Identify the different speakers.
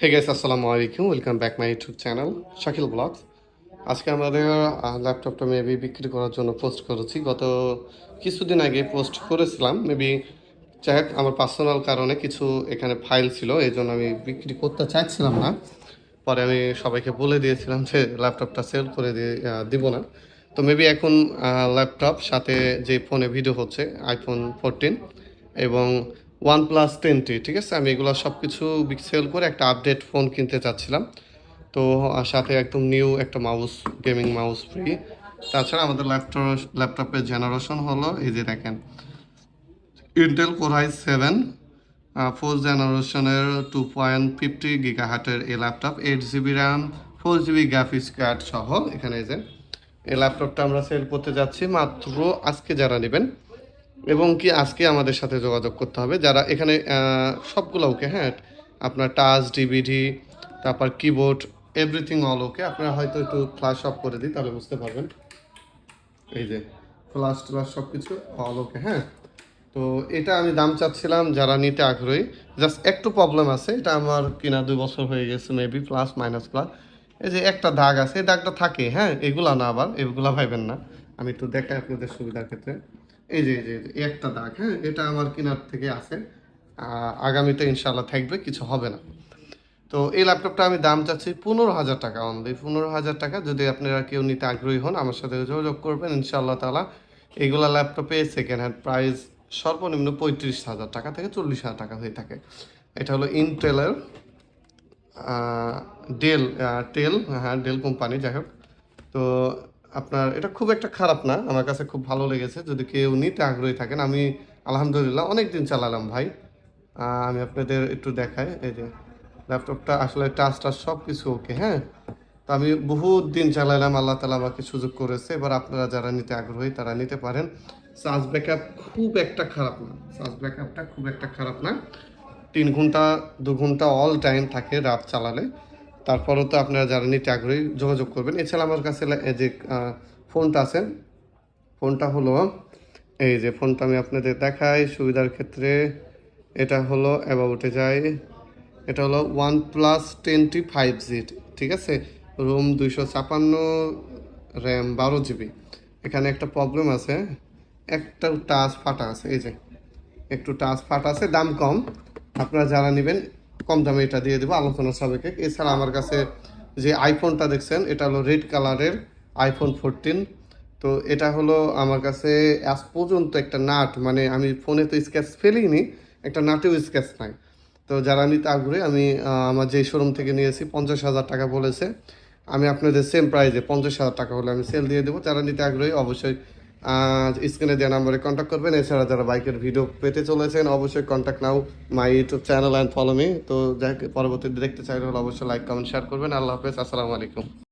Speaker 1: হে guys আসসালামু আলাইকুম welcome back my YouTube channel Shakil vlogs আজকে আমাদের ল্যাপটপটা মেবি বিক্রি করার জন্য পোস্ট করেছি। গত কিছুদিন আগে পোস্ট করেছিলাম। মেবি যাই আমার পার্সোনাল কারণে কিছু এখানে ফাইল ছিল, এই জন্য আমি বিক্রি করতে চাইছিলাম না। পরে আমি সবাইকে বলে দিয়েছিলাম যে ল্যাপটপটা সেল করে দিয়ে দিব না। তো মেবি এখন ল্যাপটপ সাথে যে ফোনে ভিডিও হচ্ছে আইফোন ফোরটিন এবং ওয়ান প্লাস টেনটি ঠিক আছে? আমি এগুলো সব কিছু সেল করে একটা আপডেট ফোন কিনতে চাচ্ছিলাম। তো সাথে একদম নিউ একটা মাউস গেমিং মাউস ফ্রি তাছাড়া আমাদের ল্যাপটপ ল্যাপটপের জেনারেশন হলো এই যে দেখেন Intel core i seven four জেনারেশনের টু পয়েন্ট ফিফটি গিগা হার্টের এই laptop eight GB RAM four GB graphics card সহ এখানে এই যে, এই ল্যাপটপটা আমরা সেল করতে যাচ্ছি। মাত্র আজকে যারা নেবেন এবং কি আজকে আমাদের সাথে যোগাযোগ করতে হবে। যারা এখানে সবগুলো ওকে হ্যাঁ আপনার টাচ, ডিভিডি, তারপর কিবোর্ড এভরিথিং অল ওকে, আপনারা হয়তো একটু ফ্লাশ অফ করে দিই, তাহলে বুঝতে পারবেন। এই যে ফ্লাশ ট্লাশ সব কিছু অল ওকে হ্যাঁ। তো এটা আমি দাম চাচ্ছিলাম যারা নিতে আগ্রহী। জাস্ট একটু প্রবলেম আছে, এটা আমার কিনা দুই বছর হয়ে গেছে মেবি প্লাস মাইনাস প্লাস এই যে একটা দাগ আছে, এই দাগটা থাকে হ্যাঁ এগুলা না আবার, এগুলা ভাইবেন না। আমি একটু দেখাই আপনাদের সুবিধার ক্ষেত্রে। এই যে এই যে একটা দাগ হ্যাঁ? এটা আমার কেনার থেকে আছে। আগামীতে ইনশাল্লাহ থাকবে, কিছু হবে না। তো এই ল্যাপটপটা আমি দাম চাচ্ছি পনেরো হাজার টাকা অনলি পনেরো হাজার টাকা যদি আপনারা কেউ নিতে আগ্রহী হন, আমার সাথে যোগাযোগ করবেন। ইনশাআল্লাহ তালা এগুলা ল্যাপটপে সেকেন্ড হ্যান্ড প্রাইস সর্বনিম্ন পঁয়ত্রিশ হাজার টাকা থেকে চল্লিশ হাজার টাকা হয়ে থাকে। এটা হলো ইনটেলের ডেল টেল হ্যাঁ ডেল কোম্পানি যাই হোক। তো আপনার, এটা খুব একটা খারাপ না, আমার কাছে খুব ভালো লেগেছে, যদি কেউ নিতে আগ্রহী থাকেন, আমি আলহামদুলিল্লাহ অনেক দিন চালালাম ভাই। আমি আপনাদের একটু দেখাই, এই যে ল্যাপটপটা আসলে টাচ টাচ সব কিছু ওকে হ্যাঁ? তো আমি বহুত দিন চালালাম আল্লাহ তালা আমাকে সুযোগ করেছে, এবার আপনারা যারা নিতে আগ্রহী তারা নিতে পারেন। চার্জ ব্যাকআপ খুব একটা খারাপ না চার্জ ব্যাকআপটা খুব একটা খারাপ না। তিন ঘণ্টা, দু ঘণ্টা অল টাইম থাকে রাত চালালে। তারপরেও তো আপনারা যারা নিতে আগ্রহী যোগাযোগ করবেন। এছাড়া আমার কাছে যে ফোনটা আছে, ফোনটা হলো, এই যে ফোনটা আমি আপনাদের দেখাই সুবিধার ক্ষেত্রে। এটা হলো অ্যাবাউটে যাই এটা হলো one plus twenty five G, ঠিক আছে? রোম দুইশো ছাপান্ন, র্যাম বারো জিবি। এখানে একটা প্রবলেম আছে একটা টাচ ফাটা আছে, এই যে, একটু টাচ ফাটা আছে, দাম কম। আপনারা যারা নেবেন কম দামে এটা দিয়ে দেবো, আলোচনা সাবেকে এছাড়া আমার কাছে যে আইফোনটা দেখছেন, এটা হলো রেড কালারের আইফোন ফোরটিন তো এটা হলো আমার কাছে আজ পর্যন্ত একটা নাট মানে আমি ফোনে তো স্কেচ ফেলিনি, একটা নাটেও স্কেচ নাই। তো যারা নিতে আগ্রহী, আমি আমার যে শোরুম থেকে নিয়েছি, পঞ্চাশ হাজার টাকা বলেছে। আমি আপনাদের সেম প্রাইজে পঞ্চাশ হাজার টাকা হলে আমি সেল দিয়ে দেবো। যারা নিতে আগ্রহী, অবশ্যই স্ক্রিনে দেওয়া নাম্বারে কন্ট্যাক্ট করবেন। এছাড়া যারা বাইকের ভিডিও পেতে চলেছেন, অবশ্যই contact now my YouTube channel and follow me তো যাকে, পরবর্তীতে দেখতে চাইলে অবশ্যই লাইক কমেন্ট শেয়ার করবেন। আল্লাহ হাফেজ, আসসালামু আলাইকুম।